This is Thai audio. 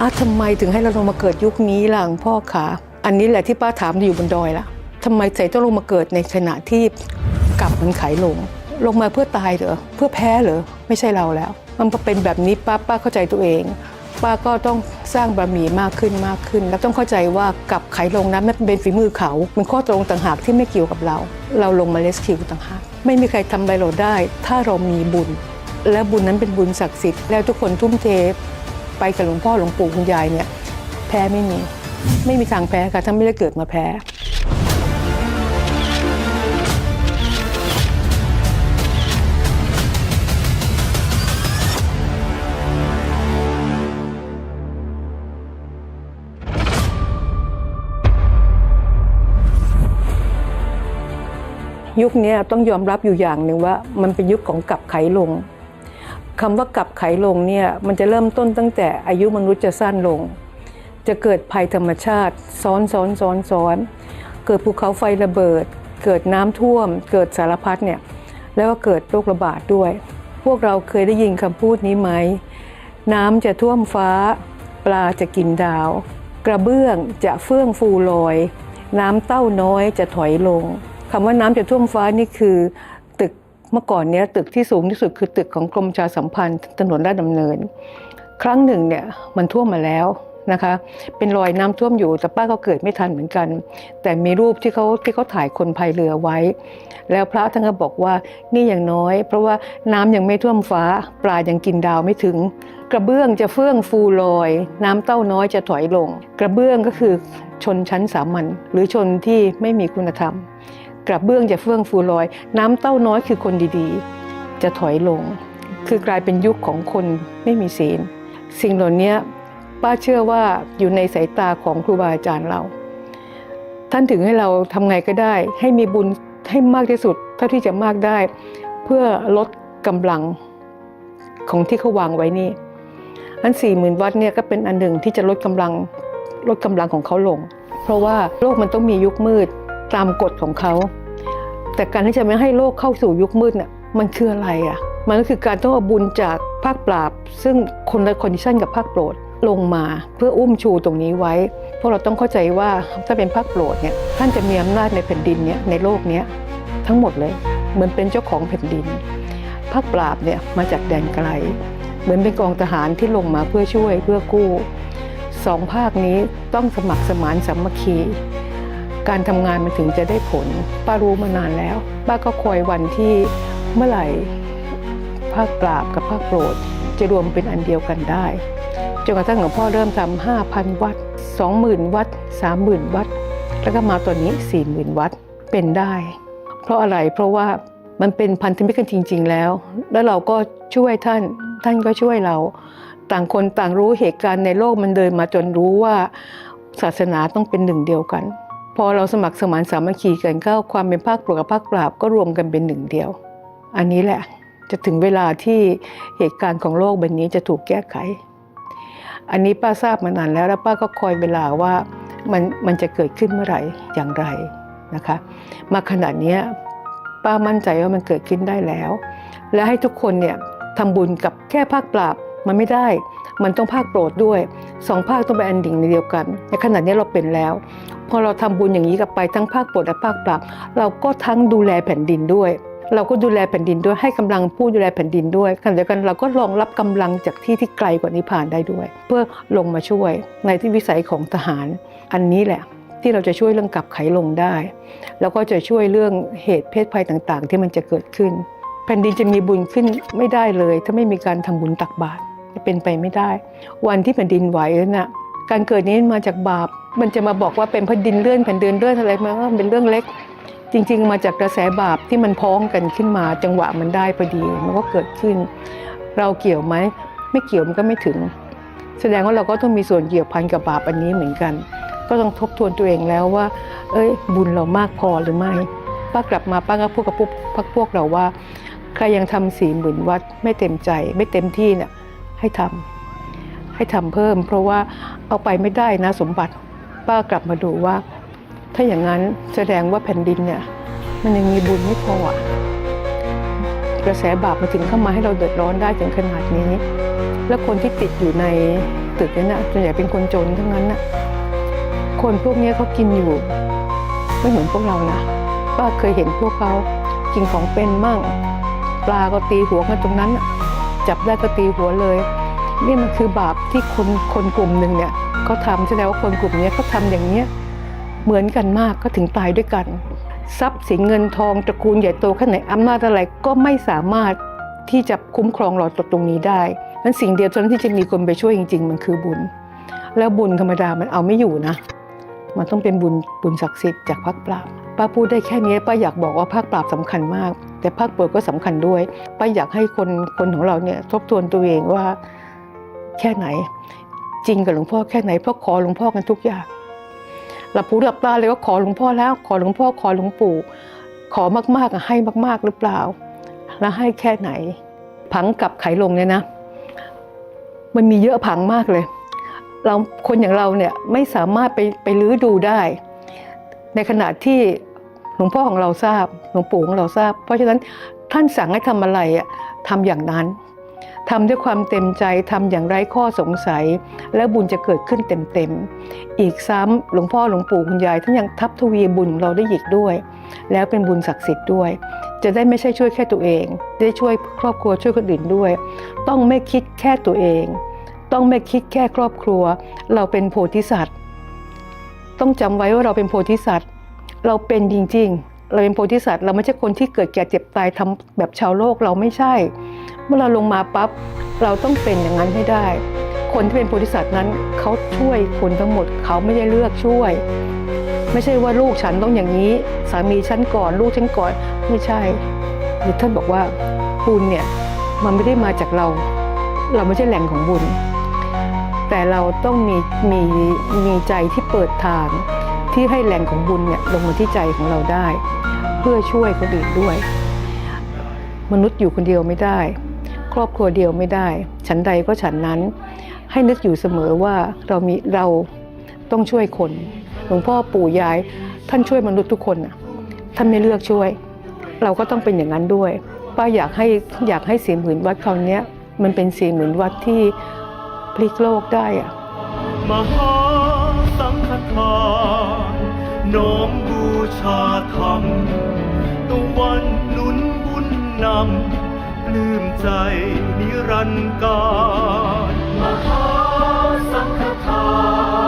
อ้าทำไมถึงให้เราลงมาเกิดยุคนี้ล่ะพ่อคะอันนี้แหละที่ป้าถามอยู่บนดอยละทำไมใจต้องลงมาเกิดในขณะที่กลับมันไขลง ลงมาเพื่อตายเหรอเพื่อแพ้เหรอไม่ใช่เราแล้ว มันเป็นแบบนี้ป้าป้าเข้าใจตัวเอง ป้าก็ต้องสร้างบารมีมากขึ้นมากขึ้น แล้วต้องเข้าใจว่ากับไขลงนั้นมันเป็นฝีมือเขาเป็นข้อตกลงต่างหากที่ไม่เกี่ยวกับเรา เราลงมาเลสคิวต่างหากไม่มีใครทำอะไรเราได้ ถ้าเรามีบุญ และบุญนั้นเป็นบุญศักดิ์สิทธิ์แล้วทุกคนทุ่มเท ไปกับหลวงพ่อหลวงปู่คุณยายเนี่ยแพ้ไม่มี ไม่มีทางแพ้ค่ะถ้าไม่ได้เกิดมาแพ้ยุคนี้ต้องยอมรับอยู่อย่างหนึ่งว่ามันเป็นยุคของกลับไขลง คำว่ากลับไขลงเนี่ยมันจะเริ่มต้นตั้งแต่อายุมนุษย์จะสั้นลง จะเกิดภัยธรรมชาติ ซ้อนซ้อนซ้อนซ้อน เกิดภูเขาไฟระเบิด เกิดน้ำท่วม เกิดสารพัดเนี่ยแล้วก็เกิดโรคระบาดด้วย พวกเราเคยได้ยินคำพูดนี้ไหม น้ำจะท่วมฟ้า ปลาจะกินดาว กระเบื้องจะเฟื่องฟูลอย น้ำเต้าน้อยจะถอยลงคำว่าน้ำจะท่วมฟ้านี่คือ เมื่อก่อนเนี้ยตึกที่สูงที่สุดคือตึกของกรมประชาสัมพันธ์ถนนราชดำเนิน ครั้งหนึ่งเนี่ยมันท่วมมาแล้วนะคะ เป็นรอยน้ำท่วมอยู่แต่ป้าก็เกิดไม่ทันเหมือนกัน แต่มีรูปที่เขาที่เขาถ่ายคนพายเรือไว้ แล้วพระท่านก็บอกว่านี่อย่างน้อย เพราะว่าน้ำยังไม่ท่วมฟ้า ปลายังกินดาวไม่ถึง กระเบื้องจะเฟื่องฟูลอย น้ำเต้าน้อยจะถอยลง กระเบื้องก็คือชนชั้นสามัญหรือชนที่ไม่มีคุณธรรม กระเบื้องจะเฟื่องฟูลอย น้ำเต้าน้อยคือคนดีๆ จะถอยลง คือกลายเป็นยุคของคนไม่มีศีล สิ่งเหล่านี้ป้าเชื่อว่าอยู่ในสายตาของครูบาอาจารย์เรา ท่านถึงให้เราทำไงก็ได้ ให้มีบุญให้มากที่สุดเท่าที่จะมากได้ เพื่อลดกำลังของที่เขาวางไว้นี่อันสี่หมื่นวัตเนี่ยก็เป็นอันหนึ่งที่จะลดกำลังลดกำลังของเขาลง เพราะว่าโลกมันต้องมียุคมืดตามกฎของเขา แต่การที่จะไม่ให้โลกเข้าสู่ยุคมืดเนี่ยมันคืออะไรอะ มันก็คือการต้องเอาบุญจากภาคปราบ ซึ่งคนละคอนดิชันกับภาคโปรดลงมาเพื่ออุ้มชูตรงนี้ไว้ เพราะเราต้องเข้าใจว่าถ้าเป็นภาคโปรดเนี่ยท่านจะมีอำนาจในแผ่นดินเนี่ยในโลกเนี้ยทั้งหมดเลยเหมือนเป็นเจ้าของแผ่นดิน ภาคปราบเนี่ยมาจากแดนไกล เหมือนเป็นกองทหารที่ลงมาเพื่อช่วยเพื่อกู้สองภาคนี้ต้องสมัครสมานสามัคคี การทำงานมันถึงจะได้ผล ป้ารู้มานานแล้ว ป้าก็คอยวันที่เมื่อไหร่ภาคปราบกับภาคโปรด จะรวมเป็นอันเดียวกันได้จนกระทั่งหลวงพ่อเริ่มทำ5,000วัตต์20,000วัตต์30,000วัตต์แล้วก็มาตัวนี้40,000วัตต์เป็นได้ เพราะอะไรเพราะว่ามันเป็นพันธมิตรกันจริง ๆ แล้ว แล้วเราก็ช่วยท่านท่านก็ช่วยเรา ต่างคนต่างรู้เหตุการณ์ในโลกมันเดินมาจนรู้ว่าศาสนาต้องเป็นหนึ่งเดียวกัน พอเราสมัครสมานสามัคคีกันเข้าความเป็นภาคโปรดกับภาคปราบก็รวมกันเป็นหนึ่งเดียว อันนี้แหละจะถึงเวลาที่เหตุการณ์ของโลกใบนี้จะถูกแก้ไข อันนี้ป้าทราบมานานแล้วแล้วป้าก็คอยเวลาว่ามันมันจะเกิดขึ้นเมื่อไหร่อย่างไรนะคะ มาขนาดนี้ป้ามั่นใจว่ามันเกิดขึ้นได้แล้ว และให้ทุกคนเนี่ยทำบุญกับแค่ภาคปราบมันไม่ได้ มันต้องภาคโปรดด้วยสองภาคต้องเป็นอันดิ่งในเดียวกันในขณะนี้เราเป็นแล้ว พอเราทำบุญอย่างนี้กับไปทั้งภาคโปรดและภาคปราบเราก็ทั้งดูแลแผ่นดินด้วย เราก็ดูแลแผ่นดินด้วยให้กำลังผู้ดูแลแผ่นดินด้วยขณะเดียวกันเราก็รองรับกำลังจากที่ที่ไกลกว่านิพพานได้ด้วย เพื่อลงมาช่วยในที่วิสัยของทหาร อันนี้แหละที่เราจะช่วยเรื่องกลับไขลงได้ แล้วก็จะช่วยเรื่องเหตุเพศภัยต่างๆ ที่มันจะเกิดขึ้น แผ่นดินจะมีบุญขึ้นไม่ได้เลย ถ้าไม่มีการทำบุญตักบาตรเป็นไปไม่ได้ วันที่แผ่นดินไหวนั่นน่ะการเกิดนี้มาจากบาป มันจะมาบอกว่าเป็นแผ่นดินเลื่อนแผ่นดินเลื่อนอะไรมันก็เป็นเรื่องเล็ก จริง ๆ มาจากกระแสบาปที่มันพ้องกันขึ้นมา จังหวะมันได้พอดีมันก็เกิดขึ้น เราเกี่ยวไหมไม่เกี่ยวมันก็ไม่ถึง แสดงว่าเราก็ต้องมีส่วนเกี่ยวพันกับบาปอันนี้เหมือนกัน ก็ต้องทบทวนตัวเองแล้วว่า เอ้ย บุญเรามากพอหรือไม่ป้ากลับมาป้าก็พูดกับพวกพักพวกเราว่า ใครยังทำสี่หมื่นวัดไม่เต็มใจ ไม่เต็มที่เนี่ยให้ทำให้ทำเพิ่ม เพราะว่าเอาไปไม่ได้นะสมบัติ ป้ากลับมาดูว่า ถ้าอย่างนั้นแสดงว่าแผ่นดินเนี่ยมันยังมีบุญไม่พออะกระแสบาปมาถึงเข้ามาให้เราเดือดร้อนได้ถึงขนาดนี้ แล้วคนที่ติดอยู่ในตึกนี่ยนะส่วนใหญ่เป็นคนจนทั้งนั้นนะคนพวกนี้เขากินอยู่ ไม่เหมือนพวกเรานะป้าเคยเห็นพวกเขากินของเป็นมั่ง ปลาก็ตีหัวกันตรงนั้น จับได้ก็ตีหัวเลย นี่มันคือบาปที่คนคนกลุ่มหนึ่งเนี่ยเขาทำแสดงว่าคนกลุ่มนี้เขาทำอย่างเนี้ยเหมือนกันมากก็ถึงตายด้วยกัน ทรัพย์สินเงินทองตระกูลใหญ่โตแค่ไหนอำนาจอะไรก็ไม่สามารถที่จะคุ้มครองเราตรงนี้ได้นั้นสิ่งเดียวเท่านั้นที่จะมีคนไปช่วยจริง ๆ มันคือบุญ แล้วบุญธรรมดามันเอาไม่อยู่นะ มันต้องเป็นบุญบุญศักดิ์สิทธิ์จากภาคปราบป้าพูดได้แค่นี้ป้าอยากบอกว่าภาคปราบสำคัญมาก แต่ภาคเปิดก็สำคัญด้วยป้าอยากให้คนคนของเราเนี่ยทบทวนตัวเองว่า แค่ไหน จริงกับหลวงพ่อแค่ไหนเพราะขอหลวงพ่อกันทุกอย่างหลับหูหลับตาเลยว่าขอหลวงพ่อแล้ว ขอหลวงพ่อขอหลวงปู่ ขอมากๆอะให้มาก ๆหรือเปล่า แล้วให้แค่ไหน ผังกับไขลงเนี่ยนะ มันมีเยอะผังมากเลย เราคนอย่างเราเนี่ยไม่สามารถไปไปลื้อดูได้ ในขณะที่หลวงพ่อของเราทราบหลวงปู่ของเราทราบ เพราะฉะนั้นท่านสั่งให้ทำอะไรอะทำอย่างนั้น ทำด้วยความเต็มใจทำอย่างไร้ข้อสงสัย และบุญจะเกิดขึ้นเต็มๆ อีกซ้ำหลวงพ่อหลวงปู่คุณยายท่านยังทับทวีบุญเราได้อีกด้วย แล้วเป็นบุญศักดิ์สิทธิ์ด้วย จะได้ไม่ใช่ช่วยแค่ตัวเอง ได้ช่วยครอบครัวช่วยคนอื่นด้วย ต้องไม่คิดแค่ตัวเอง ต้องไม่คิดแค่ครอบครัว เราเป็นโพธิสัตว์ ต้องจำไว้ว่าเราเป็นโพธิสัตว์ เราเป็นจริงๆ เราเป็นโพธิสัตว์เราไม่ใช่คนที่เกิดแก่เจ็บตายทำแบบชาวโลกเราไม่ใช่ เมื่อเราลงมาปั๊บเราต้องเป็นอย่างนั้นให้ได้ คนที่เป็นโพธิสัตว์นั้นเขาช่วยคนทั้งหมดเขาไม่ได้เลือกช่วย ไม่ใช่ว่าลูกฉันต้องอย่างนี้ สามีฉันก่อน ลูกฉันก่อนไม่ใช่หรือท่านบอกว่าบุญเนี่ยมันไม่ได้มาจากเรา เราไม่ใช่แหล่งของบุญ แต่เราต้องมีมีมีใจที่เปิดทางที่ให้แหล่งของบุญเนี่ยลงมาที่ใจของเราได้ เพื่อช่วยคนอื่นด้วย มนุษย์อยู่คนเดียวไม่ได้ รอบครัวเดียวไม่ได้ ฉันใดก็ฉันนั้น ให้นึกอยู่เสมอว่าเรามีเราต้องช่วยคน หลวงพ่อปู่ยาย ท่านช่วยมนุษย์ทุกคนน่ะท่านไม่เลือกช่วย เราก็ต้องเป็นอย่างนั้นด้วย ป้าอยากให้อยากให้สียงหมื่นวัดคราวนี้มันเป็นสียงหมื่นวัดที่พลิกโลกได้อะมหาสังฆทานน้อมบูชาธรรมตะวันหนุนบุญนำ ลืมใจนิรันดร์กาลมหาสังฆทาน